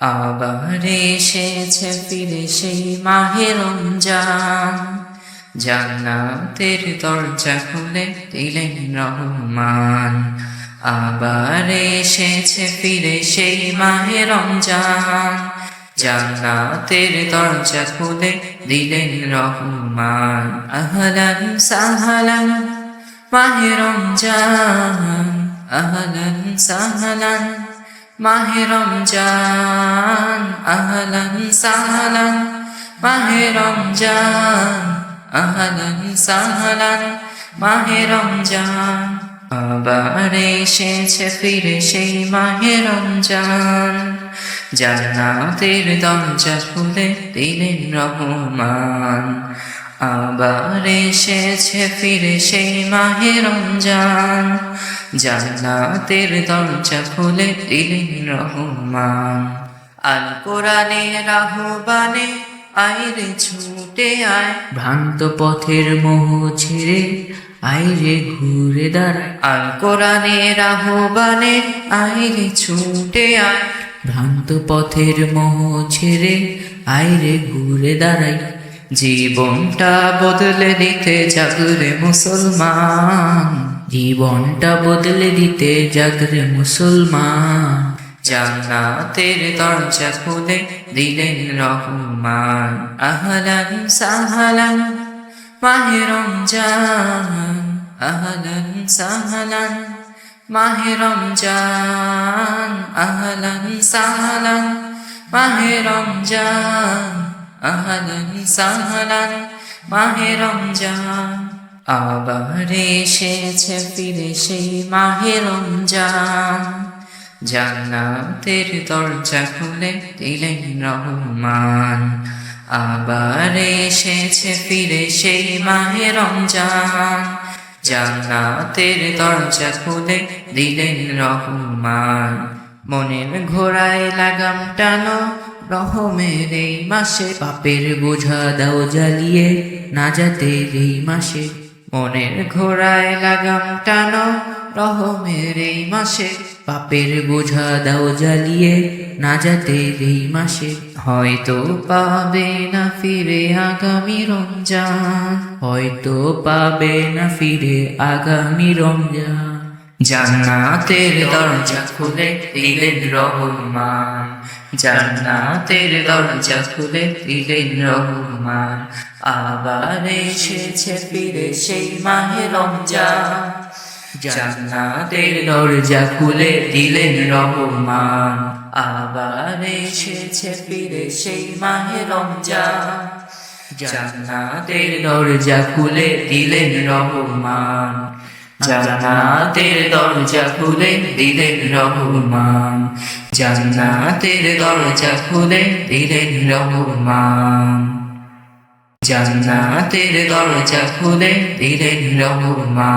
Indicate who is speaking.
Speaker 1: আবার এসেছে ফিরে সেই মাহে রমজান। জান্নাতের দরজা খুলে দিলেন রহমান। আবার এসেছে ফিরে সেই মাহে রমজান। জান্নাতের দরজা খুলে দিলেন রহমান। আহলান সাহালান, মাহে রমজান। আহলান সাহালান। মাহে রমজান, আহলান সাহলান। মাহে রমজান, আহলান সাহলান। মাহে রমজান, আবার এসেছে ফিরে সেই মাহে রমজান। জান্নাতের দরজা খুলে দিলেন রহমান। আবার এসেছে ফিরে সেই মাহে রমজান। জান্নাতের দরজা খুলে দিলেন রহমান। আল কোরআনে রাহবানে আইরে ছুটে আয়।
Speaker 2: ভ্রান্ত পথের মোহ ছেড়ে আইরে ঘুরে দাঁড়ায়।
Speaker 1: আল কোরআনে রাহবানে আইরে ছুটে আয়।
Speaker 2: ভ্রান্ত পথের মোহ ছেড়ে আইরে ঘুরে দাঁড়াই
Speaker 1: জীবনটা বদলে দিতে জাগরে মুসলমান।
Speaker 2: জীবনটা বদলে দিতে জাগরে মুসলমান।
Speaker 1: জান্নাতের দরজা খুলে দিলেন রহমান। আহলান সাহালান, মাহে রমজান। আহলান সাহালান, মাহে রমজান। আহলান সাহালান, মাহে রমজান। আহলান সাহলান মাহে রমজান। আবার এসেছে ফিরে সেই মাহে রমজান। জান্নাতের দরজা খুলে দিলেন রহমান। আবার এসেছে ফিরে সেই মাহে রমজান। জান্নাতের দরজা খুলে দিলেন রহমান। মনের ঘোড়ায় লাগাম টানো রহমের এই মাসে
Speaker 2: পাপের বোঝা দাও জ্বালিয়ে, না যাতে এই মাসে
Speaker 1: মনের ঘোড়ায় লাগাম টানো। রহমের এই মাসে
Speaker 2: পাপের বোঝা দাও জ্বালিয়ে, না যাতে এই মাসে
Speaker 1: হয়তো পাবে না ফিরে আগামী রমজান।
Speaker 2: হয়তো পাবে না ফিরে আগামী রমজান।
Speaker 1: জান্নাতের দরজা খুলে দিলেন রহমান। জান্নাতের দরজা খুলে দিলেন রহমান। আবার এসেছে ফিরে সেই মাহে রমজান। জান্নাতের দরজা খুলে দিলেন রহমান। আবার এসেছে ফিরে সেই মাহে রমজান। জান্নাতের দরজা খুলে দিলেন রহমান।
Speaker 2: จานา
Speaker 1: เตระตอรจักขุเลติเตนรหุมาจานาเตระตอรจักขุเลติเตนรหุมาจานาเตระตอรจักขุเลติเตนรหุมา